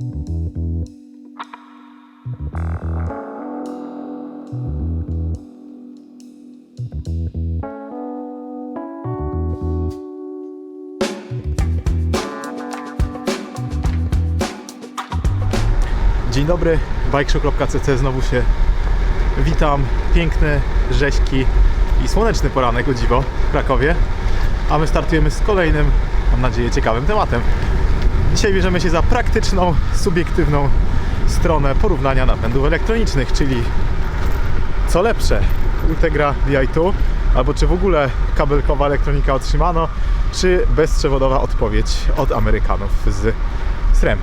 Dzień dobry, bikeshop.cc znowu się witam. Piękny, rzeźki i słoneczny poranek o dziwo w Krakowie. A my startujemy z kolejnym, mam nadzieję, ciekawym tematem. Dzisiaj bierzemy się za praktyczną, subiektywną stronę porównania napędów elektronicznych, czyli co lepsze, Ultegra Di2 albo czy w ogóle kabelkowa elektronika od Shimano, czy bezprzewodowa odpowiedź od Amerykanów z SREM.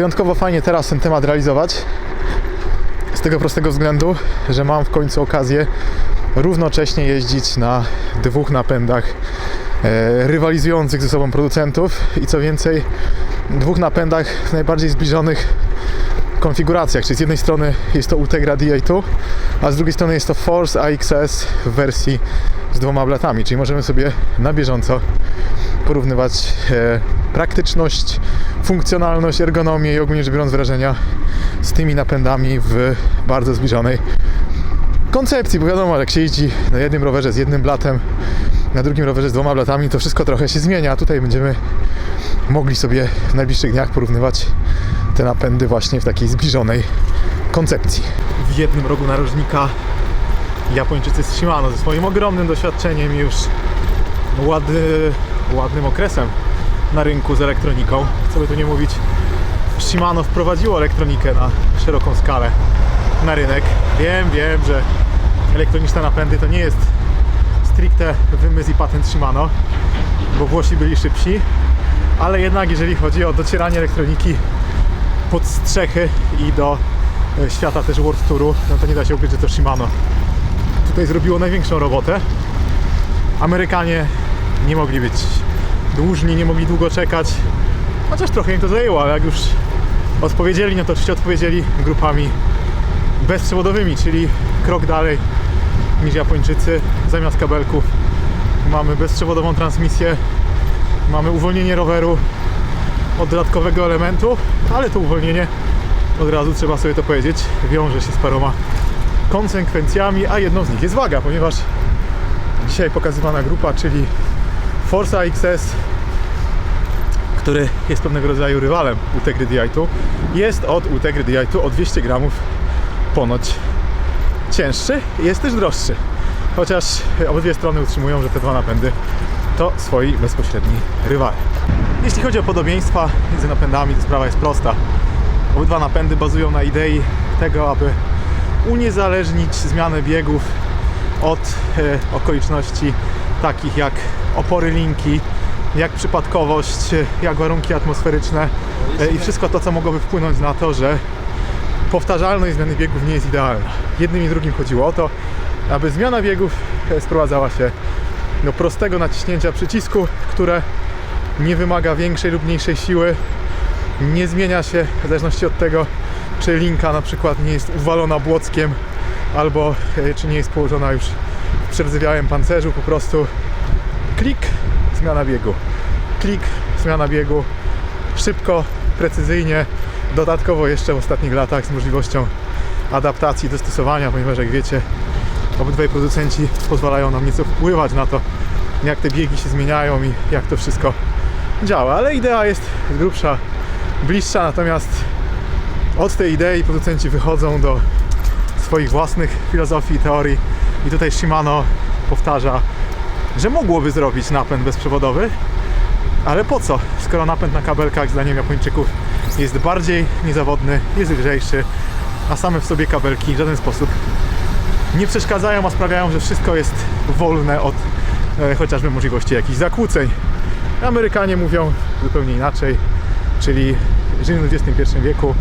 Wyjątkowo fajnie teraz ten temat realizować. Z tego prostego względu, że mam w końcu okazję równocześnie jeździć na dwóch napędach e, rywalizujących ze sobą producentów i co więcej, dwóch napędach w najbardziej zbliżonych konfiguracjach. Czyli z jednej strony jest to Ultegra DI2, a z drugiej strony jest to Force AXS w wersji z dwoma blatami, czyli możemy sobie na bieżąco porównywać e, praktyczność, funkcjonalność, ergonomię i ogólnie rzecz biorąc wrażenia z tymi napędami w bardzo zbliżonej koncepcji, bo wiadomo, jak się jeździ na jednym rowerze z jednym blatem, na drugim rowerze z dwoma blatami, to wszystko trochę się zmienia. Tutaj będziemy mogli sobie w najbliższych dniach porównywać te napędy właśnie w takiej zbliżonej koncepcji. W jednym rogu narożnika Japończycy z Shimano ze swoim ogromnym doświadczeniem już ładny, ładnym okresem na rynku z elektroniką. Co by tu nie mówić, Shimano wprowadziło elektronikę na szeroką skalę na rynek. Wiem, wiem, że elektroniczne napędy to nie jest stricte wymysł i patent Shimano, bo Włosi byli szybsi, ale jednak jeżeli chodzi o docieranie elektroniki pod strzechy i do e, świata też World Touru, no to nie da się ukryć, że to Shimano tutaj zrobiło największą robotę. Amerykanie nie mogli być dłużni, nie mogli długo czekać, chociaż trochę im to zajęło, ale jak już odpowiedzieli, no to oczywiście odpowiedzieli grupami bezprzewodowymi, czyli krok dalej niż Japończycy. Zamiast kabelków mamy bezprzewodową transmisję, mamy uwolnienie roweru od dodatkowego elementu, ale to uwolnienie, od razu trzeba sobie to powiedzieć, wiąże się z paroma konsekwencjami, a jedną z nich jest waga, ponieważ dzisiaj pokazywana grupa, czyli Forza XS, który jest pewnego rodzaju rywalem Ultegry Di2, jest od Ultegry Di2 o 200 gramów ponoć cięższy i jest też droższy. Chociaż obydwie strony utrzymują, że te dwa napędy to swoi bezpośredni rywale. Jeśli chodzi o podobieństwa między napędami, to sprawa jest prosta. Obydwa napędy bazują na idei tego, aby uniezależnić zmianę biegów od e, okoliczności takich jak opory linki, jak przypadkowość, jak warunki atmosferyczne e, i wszystko to, co mogłoby wpłynąć na to, że powtarzalność zmiany biegów nie jest idealna. Jednym i drugim chodziło o to, aby zmiana biegów e, sprowadzała się do prostego naciśnięcia przycisku, które nie wymaga większej lub mniejszej siły, nie zmienia się w zależności od tego, czy linka na przykład nie jest uwalona błockiem, albo e, czy nie jest położona już w przerdzewiałym pancerzu, po prostu klik, zmiana biegu, klik, zmiana biegu, szybko, precyzyjnie, dodatkowo jeszcze w ostatnich latach z możliwością adaptacji, dostosowania, ponieważ jak wiecie, obydwaj producenci pozwalają nam nieco wpływać na to, jak te biegi się zmieniają i jak to wszystko działa, ale idea jest grubsza bliższa, natomiast od tej idei producenci wychodzą do swoich własnych filozofii i teorii i tutaj Shimano powtarza, że mogłoby zrobić napęd bezprzewodowy, ale po co, skoro napęd na kabelkach zdaniem Japończyków jest bardziej niezawodny, jest lżejszy, a same w sobie kabelki w żaden sposób nie przeszkadzają, a sprawiają, że wszystko jest wolne od e, chociażby możliwości jakichś zakłóceń. Amerykanie mówią zupełnie inaczej, czyli żyjemy w XXI wieku,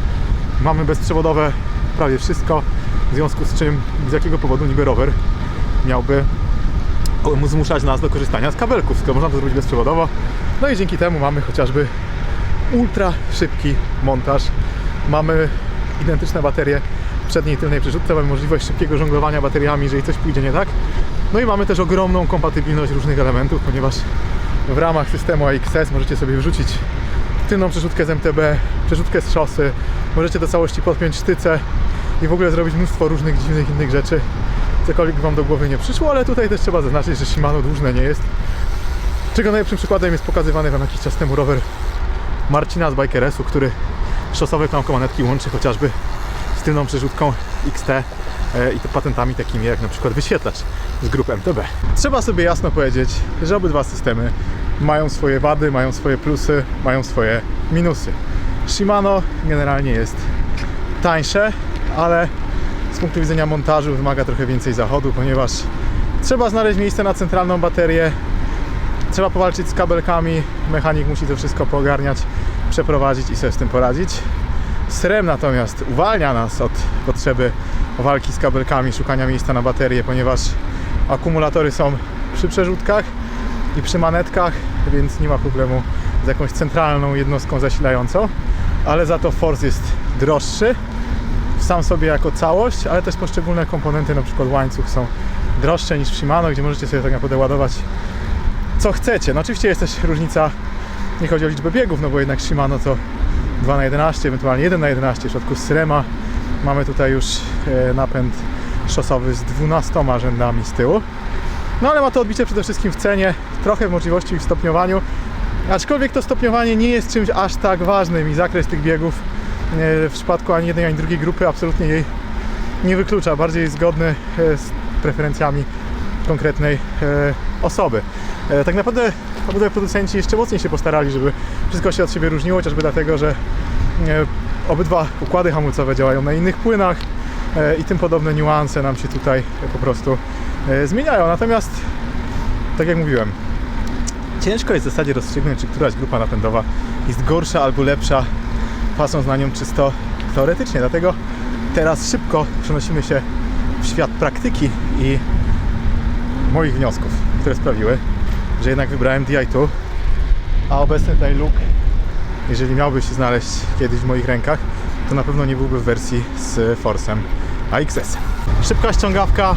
mamy bezprzewodowe prawie wszystko, w związku z czym z jakiego powodu niby rower miałby zmuszać nas do korzystania z kabelków, skoro można to zrobić bezprzewodowo. No i dzięki temu mamy chociażby ultra szybki montaż. Mamy identyczne baterie przedniej i tylnej przerzutce, mamy możliwość szybkiego żonglowania bateriami, jeżeli coś pójdzie nie tak. No i mamy też ogromną kompatybilność różnych elementów, ponieważ w ramach systemu AXS możecie sobie wrzucić tylną przerzutkę z MTB, przerzutkę z szosy, możecie do całości podpiąć sztyce i w ogóle zrobić mnóstwo różnych dziwnych innych rzeczy, cokolwiek Wam do głowy nie przyszło, ale tutaj też trzeba zaznaczyć, że Shimano dłużne nie jest. Czego najlepszym przykładem jest pokazywany Wam jakiś czas temu rower Marcina z Bikeresu, który szosowe klamkomanetki łączy chociażby z tylną przerzutką XT e, i to patentami takimi jak na przykład wyświetlacz z grupy MTB. Trzeba sobie jasno powiedzieć, że obydwa systemy mają swoje wady, mają swoje plusy, mają swoje minusy. Shimano generalnie jest tańsze, ale z punktu widzenia montażu wymaga trochę więcej zachodu, ponieważ trzeba znaleźć miejsce na centralną baterię, trzeba powalczyć z kabelkami, mechanik musi to wszystko poogarniać, przeprowadzić i sobie z tym poradzić. SREM natomiast uwalnia nas od potrzeby walki z kabelkami, szukania miejsca na baterię, ponieważ akumulatory są przy przerzutkach i przy manetkach, więc nie ma problemu z jakąś centralną jednostką zasilającą, ale za to Force jest droższy sam sobie jako całość, ale też poszczególne komponenty, na przykład łańcuch są droższe niż w Shimano, gdzie możecie sobie tak naprawdę ładować co chcecie. No oczywiście jest też różnica, nie chodzi o liczbę biegów, no bo jednak Shimano to 2 na 11, ewentualnie 1 na 11, w przypadku Srema mamy tutaj już e, napęd szosowy z 12 rzędami z tyłu. No ale ma to odbicie przede wszystkim w cenie, trochę w możliwości i w stopniowaniu. Aczkolwiek to stopniowanie nie jest czymś aż tak ważnym i zakres tych biegów w przypadku ani jednej, ani drugiej grupy absolutnie jej nie wyklucza. Bardziej zgodny e, z preferencjami konkretnej e, osoby. E, Tak naprawdę obydwaj producenci jeszcze mocniej się postarali, żeby wszystko się od siebie różniło, chociażby dlatego, że obydwa układy hamulcowe działają na innych płynach i tym podobne niuanse nam się tutaj po prostu zmieniają. Natomiast, tak jak mówiłem, ciężko jest w zasadzie rozstrzygnąć, czy któraś grupa napędowa jest gorsza albo lepsza, patrząc na nią czysto teoretycznie. Dlatego teraz szybko przenosimy się w świat praktyki i moich wniosków, które sprawiły, że jednak wybrałem DI2, a obecny tutaj look, jeżeli miałby się znaleźć kiedyś w moich rękach, to na pewno nie byłby w wersji z Force'em AXS. Szybka ściągawka,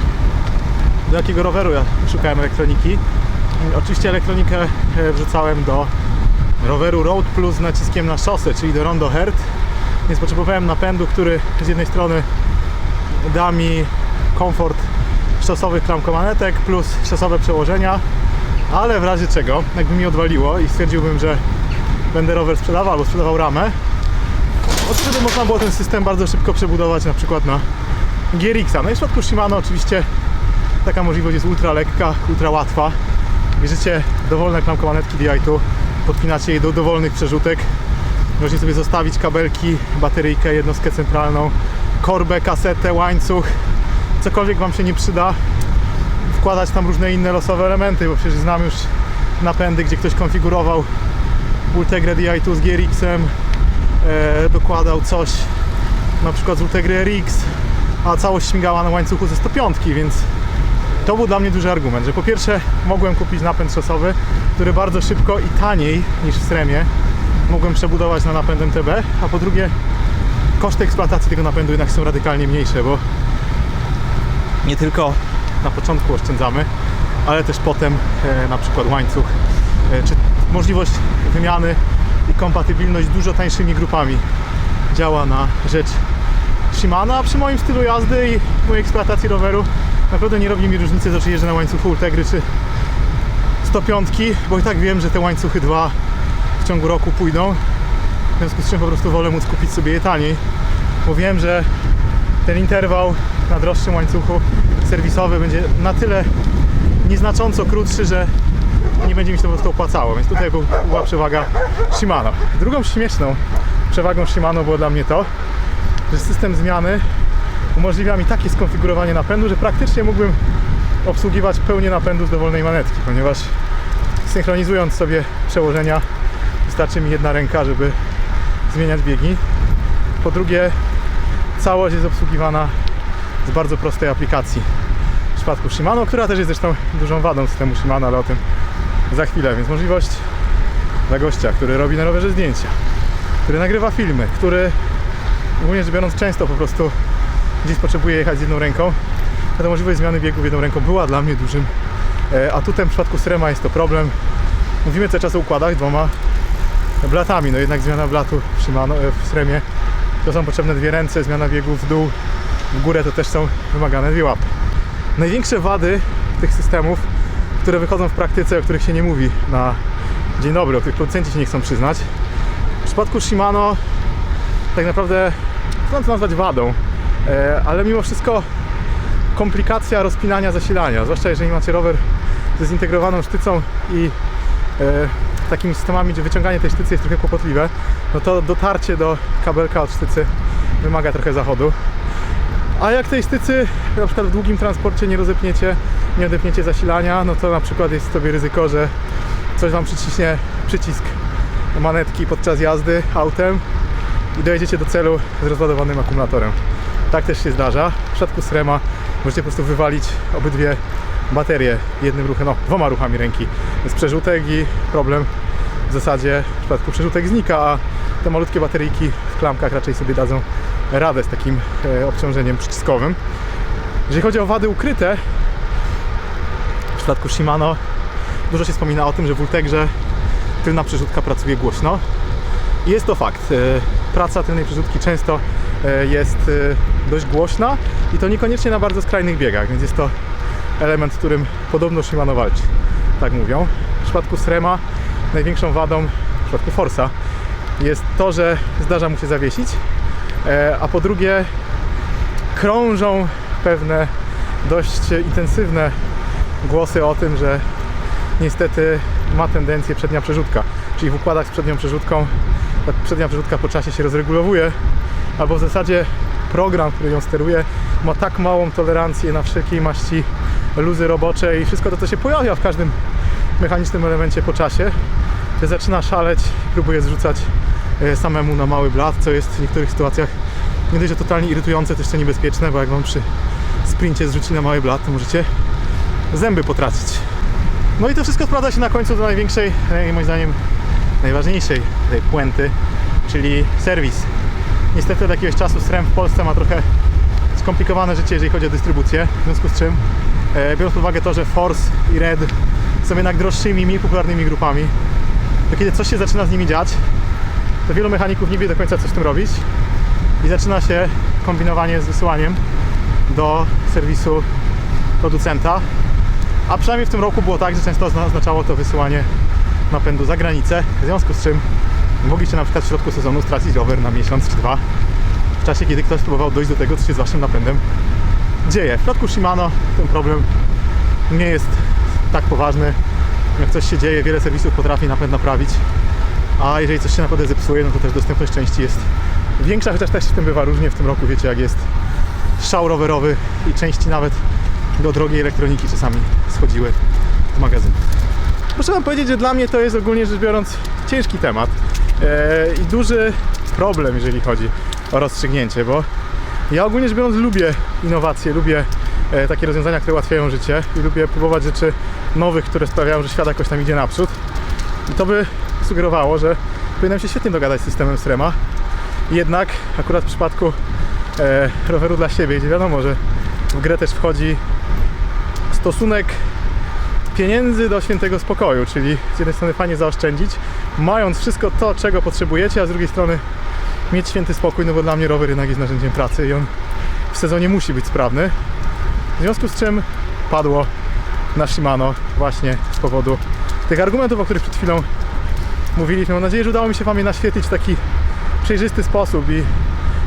do jakiego roweru ja szukałem elektroniki. Oczywiście elektronikę e, wrzucałem do roweru Road Plus z naciskiem na szosę, czyli do Rondo Herd, więc potrzebowałem napędu, który z jednej strony da mi komfort szosowych klamkomanetek plus szosowe przełożenia, ale w razie czego, jakby mi odwaliło i stwierdziłbym, że będę rower sprzedawał albo sprzedawał ramę, to wtedy można było ten system bardzo szybko przebudować na przykład na GRX-a. No i w przypadku Shimano oczywiście taka możliwość jest ultra lekka, ultra łatwa. Bierzecie dowolne klamkomanetki DI2, podpinacie je do dowolnych przerzutek. Możecie sobie zostawić kabelki, bateryjkę, jednostkę centralną, korbę, kasetę, łańcuch, cokolwiek Wam się nie przyda, wkładać tam różne inne losowe elementy, bo przecież znam już napędy, gdzie ktoś konfigurował Ultegrę DI2 z GRX-em, e, dokładał coś na przykład z Ultegry RX, a całość śmigała na łańcuchu ze 105, więc to był dla mnie duży argument, że po pierwsze mogłem kupić napęd szosowy, który bardzo szybko i taniej niż w Sremie mogłem przebudować na napęd MTB, a po drugie koszty eksploatacji tego napędu jednak są radykalnie mniejsze, bo nie tylko na początku oszczędzamy, ale też potem e, na przykład łańcuch, e, czy możliwość wymiany i kompatybilność dużo tańszymi grupami działa na rzecz Shimano, a przy moim stylu jazdy i mojej eksploatacji roweru naprawdę nie robi mi różnicy, to czy jeżdżę na łańcuchu Ultegry czy 105, bo i tak wiem, że te łańcuchy dwa w ciągu roku pójdą, w związku z czym po prostu wolę móc kupić sobie je taniej, bo wiem, że ten interwał na droższym łańcuchu serwisowy będzie na tyle nieznacząco krótszy, że nie będzie mi się to po prostu opłacało, więc tutaj był- była przewaga Shimano. Drugą śmieszną przewagą Shimano było dla mnie to, że system zmiany umożliwia mi takie skonfigurowanie napędu, że praktycznie mógłbym obsługiwać pełnię napędu z dowolnej manetki, ponieważ synchronizując sobie przełożenia wystarczy mi jedna ręka, żeby zmieniać biegi. Po drugie, całość jest obsługiwana z bardzo prostej aplikacji w przypadku Shimano, która też jest zresztą dużą wadą systemu Shimano, ale o tym za chwilę, więc możliwość dla gościa, który robi na rowerze zdjęcia. który nagrywa filmy, który ogólnie rzecz biorąc często po prostu gdzieś potrzebuje jechać z jedną ręką, to możliwość zmiany biegów jedną ręką była dla mnie dużym e, atutem. W przypadku Srema jest to problem. Mówimy cały czas o układach dwoma blatami, no jednak zmiana blatu w, Shimano, e, w Sremie to są potrzebne dwie ręce, zmiana biegów w dół, w górę to też są wymagane dwie łapy. Największe wady tych systemów, które wychodzą w praktyce, o których się nie mówi na dzień dobry, o których producenci się nie chcą przyznać. W przypadku Shimano tak naprawdę trudno to nazwać wadą, ale mimo wszystko komplikacja rozpinania zasilania, zwłaszcza jeżeli macie rower ze zintegrowaną sztycą i e, takimi systemami, gdzie wyciąganie tej sztycy jest trochę kłopotliwe, no to dotarcie do kabelka od sztycy wymaga trochę zachodu. A jak tej sztycy na przykład w długim transporcie nie rozepniecie, nie odepniecie zasilania, no to na przykład jest sobie ryzyko, że coś Wam przyciśnie przycisk manetki podczas jazdy autem i dojedziecie do celu z rozładowanym akumulatorem. Tak też się zdarza. W przypadku Srema możecie po prostu wywalić obydwie baterie jednym ruchem, no dwoma ruchami ręki z przerzutek i problem w zasadzie w przypadku przerzutek znika, a te malutkie bateryjki w klamkach raczej sobie dadzą radę z takim e, obciążeniem przyciskowym. Jeżeli chodzi o wady ukryte, w przypadku Shimano dużo się wspomina o tym, że w Ultegrze tylna przerzutka pracuje głośno. I jest to fakt. E, Praca tylnej przerzutki często e, jest e, dość głośna i to niekoniecznie na bardzo skrajnych biegach, więc jest to element, z którym podobno Shimano walczy. Tak mówią. W przypadku Srema największą wadą, w przypadku Forsa, jest to, że zdarza mu się zawiesić, e, a po drugie krążą pewne dość intensywne głosy o tym, że niestety ma tendencję przednia przerzutka. Czyli w układach z przednią przerzutką ta przednia przerzutka po czasie się rozregulowuje, albo w zasadzie program, który ją steruje, ma tak małą tolerancję na wszelkiej maści luzy robocze i wszystko to, co się pojawia w każdym mechanicznym elemencie po czasie, że zaczyna szaleć i próbuje zrzucać e, samemu na mały blat, co jest w niektórych sytuacjach nie dość, że totalnie irytujące, to jeszcze niebezpieczne, bo jak wam przy sprincie zrzuci na mały blat, to możecie zęby potracić. No i to wszystko sprowadza się na końcu do największej, e, moim zdaniem najważniejszej tej puenty, czyli serwis. Niestety od jakiegoś czasu SREM w Polsce ma trochę skomplikowane życie, jeżeli chodzi o dystrybucję, w związku z czym e, biorąc pod uwagę to, że Force i Red są jednak droższymi, mniej popularnymi grupami, to kiedy coś się zaczyna z nimi dziać, to wielu mechaników nie wie do końca co z tym robić i zaczyna się kombinowanie z wysyłaniem do serwisu producenta, a przynajmniej w tym roku było tak, że często ozna- oznaczało to wysyłanie napędu za granicę, w związku z czym mogliście na przykład w środku sezonu stracić rower na miesiąc czy dwa, w czasie kiedy ktoś próbował dojść do tego, co się z waszym napędem dzieje. W przypadku Shimano ten problem nie jest tak poważny. Jak coś się dzieje, wiele serwisów potrafi napęd naprawić, a jeżeli coś się naprawdę zepsuje, no to też dostępność części jest większa, chociaż też w tym bywa różnie. W tym roku wiecie jak jest szał rowerowy i części nawet do drogiej elektroniki czasami schodziły z magazynu. Muszę wam powiedzieć, że dla mnie to jest ogólnie rzecz biorąc ciężki temat i duży problem, jeżeli chodzi o rozstrzygnięcie, bo ja ogólnie rzecz biorąc lubię innowacje, lubię e, takie rozwiązania, które ułatwiają życie i lubię próbować rzeczy nowych, które sprawiają, że świat jakoś tam idzie naprzód. I to by sugerowało, że powinienem się świetnie dogadać z systemem Strema. Jednak akurat w przypadku e, roweru dla siebie, gdzie wiadomo, że w grę też wchodzi stosunek pieniędzy do świętego spokoju, czyli z jednej strony fajnie zaoszczędzić, mając wszystko to, czego potrzebujecie, a z drugiej strony mieć święty spokój, no bo dla mnie rower jednak jest narzędziem pracy i on w sezonie musi być sprawny. W związku z czym padło na Shimano właśnie z powodu tych argumentów, o których przed chwilą mówiliśmy. Mam nadzieję, że udało mi się Wam je naświetlić w taki przejrzysty sposób i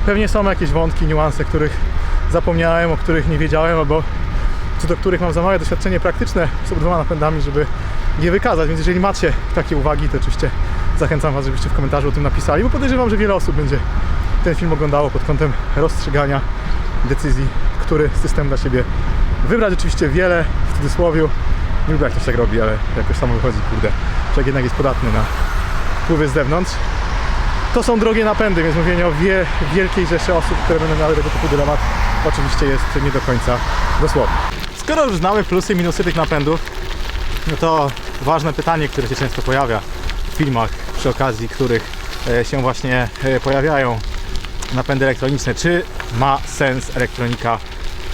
pewnie są jakieś wątki, niuanse, których zapomniałem, o których nie wiedziałem, albo co do których mam za małe doświadczenie praktyczne z obydwoma napędami, żeby je wykazać. Więc jeżeli macie takie uwagi, to oczywiście zachęcam Was, żebyście w komentarzu o tym napisali, bo podejrzewam, że wiele osób będzie ten film oglądało pod kątem rozstrzygania decyzji, który system dla siebie wybrać. Oczywiście wiele w cudzysłowie. Nie lubię jak to się tak robi, ale jakoś samo wychodzi, kurde. Człowiek jednak jest podatny na wpływy z zewnątrz. To są drogie napędy, więc mówienie o wie, wielkiej rzeszy osób, które będą miały tego typu dylemat, oczywiście jest nie do końca dosłowne. Skoro już znamy plusy i minusy tych napędów, no to ważne pytanie, które się często pojawia w filmach, przy okazji których e, się właśnie e, pojawiają napędy elektroniczne. Czy ma sens elektronika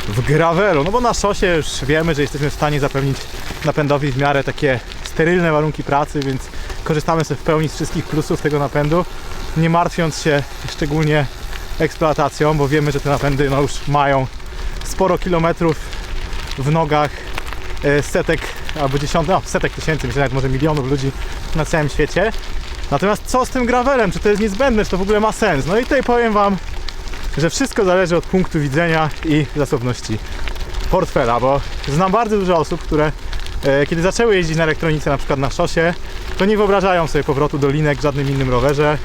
w gravelu? No bo na szosie już wiemy, że jesteśmy w stanie zapewnić napędowi w miarę takie sterylne warunki pracy, więc korzystamy sobie w pełni z wszystkich plusów tego napędu, nie martwiąc się szczególnie eksploatacją, bo wiemy, że te napędy no, już mają sporo kilometrów w nogach setek albo dziesiątek, no, setek tysięcy, myślę nawet może milionów ludzi na całym świecie. Natomiast co z tym gravelem? Czy to jest niezbędne? Czy to w ogóle ma sens? No i tutaj powiem Wam, że wszystko zależy od punktu widzenia i zasobności portfela, bo znam bardzo dużo osób, które e, kiedy zaczęły jeździć na elektronice, na przykład na szosie, to nie wyobrażają sobie powrotu do linek w żadnym innym rowerze.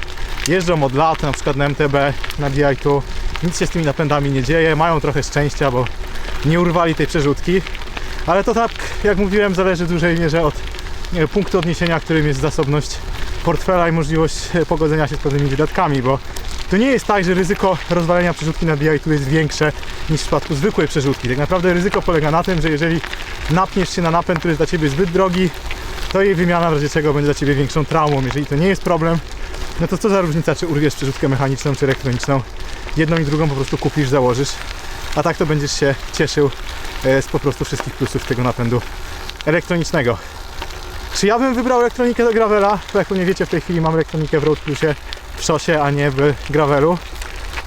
Jeżdżą od lat, na przykład na MTB, na DI2, nic się z tymi napędami nie dzieje, mają trochę szczęścia, bo nie urwali tej przerzutki, ale to tak, jak mówiłem, zależy w dużej mierze od punktu odniesienia, którym jest zasobność portfela i możliwość e, pogodzenia się z pewnymi wydatkami, bo to nie jest tak, że ryzyko rozwalenia przerzutki na DI2 jest większe niż w przypadku zwykłej przerzutki. Tak naprawdę ryzyko polega na tym, że jeżeli napniesz się na napęd, który jest dla Ciebie zbyt drogi, to jej wymiana w razie czego będzie dla Ciebie większą traumą. Jeżeli to nie jest problem, no to co za różnica, czy urwiesz przerzutkę mechaniczną, czy elektroniczną. Jedną i drugą po prostu kupisz, założysz, a tak to będziesz się cieszył e, z po prostu wszystkich plusów tego napędu elektronicznego. Czy ja bym wybrał elektronikę do gravela? Jak pewnie wiecie, w tej chwili mam elektronikę w Road Plusie w szosie, a nie w gravelu.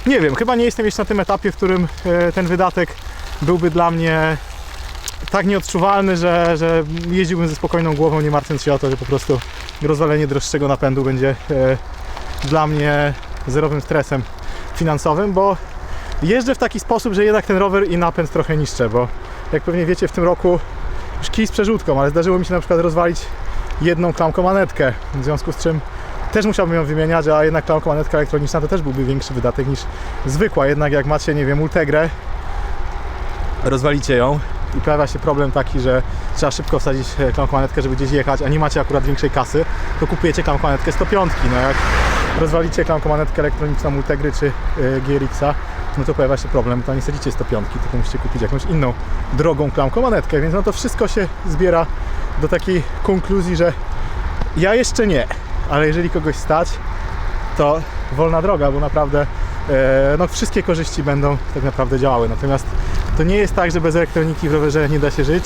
Nie wiem, chyba nie jestem jeszcze na tym etapie, w którym e, ten wydatek byłby dla mnie tak nieodczuwalny, że, że jeździłbym ze spokojną głową, nie martwiąc się o to, że po prostu rozwalenie droższego napędu będzie e, dla mnie zerowym stresem finansowym, bo jeżdżę w taki sposób, że jednak ten rower i napęd trochę niszczę, bo jak pewnie wiecie, w tym roku już kij z przerzutką, ale zdarzyło mi się na przykład rozwalić jedną klamkomanetkę, w związku z czym też musiałbym ją wymieniać, a jednak klamkomanetka elektroniczna to też byłby większy wydatek niż zwykła, jednak jak macie, nie wiem, Ultegrę, rozwalicie ją i pojawia się problem taki, że trzeba szybko wsadzić e, klamkomanetkę, żeby gdzieś jechać, a nie macie akurat większej kasy, to kupujecie klamkomanetkę 105. No jak rozwalicie klamkomanetkę elektroniczną Ultegry czy y, GRX-a, no to pojawia się problem, to nie sadzicie 105, tylko musicie kupić jakąś inną drogą klamkomanetkę, więc no to wszystko się zbiera do takiej konkluzji, że ja jeszcze nie, ale jeżeli kogoś stać, to wolna droga, bo naprawdę e, no, wszystkie korzyści będą tak naprawdę działały. Natomiast to nie jest tak, że bez elektroniki w rowerze nie da się żyć.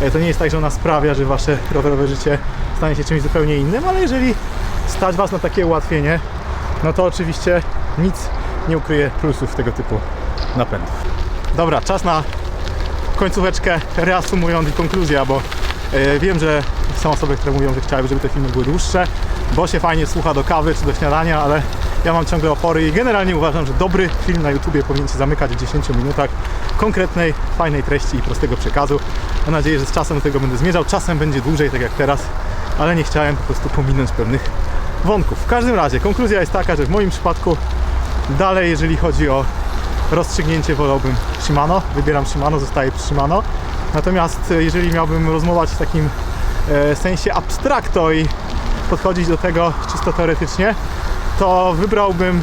E, to nie jest tak, że ona sprawia, że wasze rowerowe życie stanie się czymś zupełnie innym, ale jeżeli stać was na takie ułatwienie, no to oczywiście nic nie ukryje plusów tego typu napędów. Dobra, czas na końcóweczkę reasumując i konkluzja, bo e, wiem, że są osoby, które mówią, że chciałyby, żeby te filmy były dłuższe, bo się fajnie słucha do kawy czy do śniadania, ale ja mam ciągle opory i generalnie uważam, że dobry film na YouTubie powinien się zamykać w 10 minutach konkretnej, fajnej treści i prostego przekazu. Mam nadzieję, że z czasem do tego będę zmierzał. Czasem będzie dłużej, tak jak teraz, ale nie chciałem po prostu pominąć pewnych wątków. W każdym razie konkluzja jest taka, że w moim przypadku dalej, jeżeli chodzi o rozstrzygnięcie, wolałbym Shimano. Wybieram Shimano, zostaję przy Shimano. Natomiast e, jeżeli miałbym rozmawiać w takim e, sensie abstrakto i podchodzić do tego czysto teoretycznie, to wybrałbym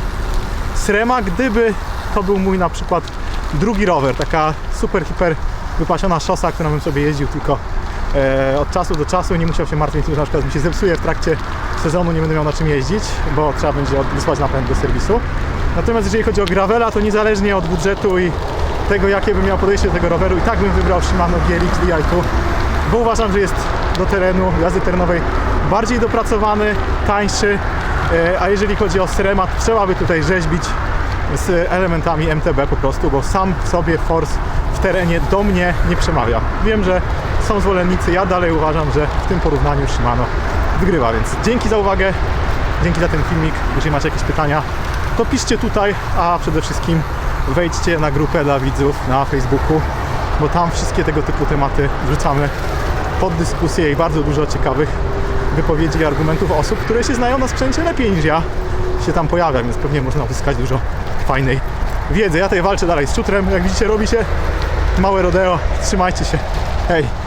Srema, gdyby to był mój na przykład drugi rower, taka super, hiper wypasiona szosa, którą bym sobie jeździł tylko e, od czasu do czasu, nie musiał się martwić, że na przykład mi się zepsuje w trakcie sezonu, nie będę miał na czym jeździć, bo trzeba będzie wysłać napęd do serwisu. Natomiast jeżeli chodzi o gravela, to niezależnie od budżetu i tego, jakie bym miał podejście do tego roweru, i tak bym wybrał Shimano GRX Di2, bo uważam, że jest do terenu, jazdy terenowej bardziej dopracowany, tańszy, e, a jeżeli chodzi o Srema, to trzeba by tutaj rzeźbić z elementami MTB po prostu, bo sam sobie Force w terenie do mnie nie przemawia. Wiem, że są zwolennicy, ja dalej uważam, że w tym porównaniu Shimano wygrywa, więc dzięki za uwagę, dzięki za ten filmik. Jeżeli macie jakieś pytania, to piszcie tutaj, a przede wszystkim wejdźcie na grupę dla widzów na Facebooku, bo tam wszystkie tego typu tematy wrzucamy pod dyskusję i bardzo dużo ciekawych wypowiedzi i argumentów osób, które się znają na sprzęcie lepiej niż ja się tam pojawia, więc pewnie można uzyskać dużo fajnej wiedzy. Ja tutaj walczę dalej z szutrem, jak widzicie robi się małe rodeo, trzymajcie się, hej!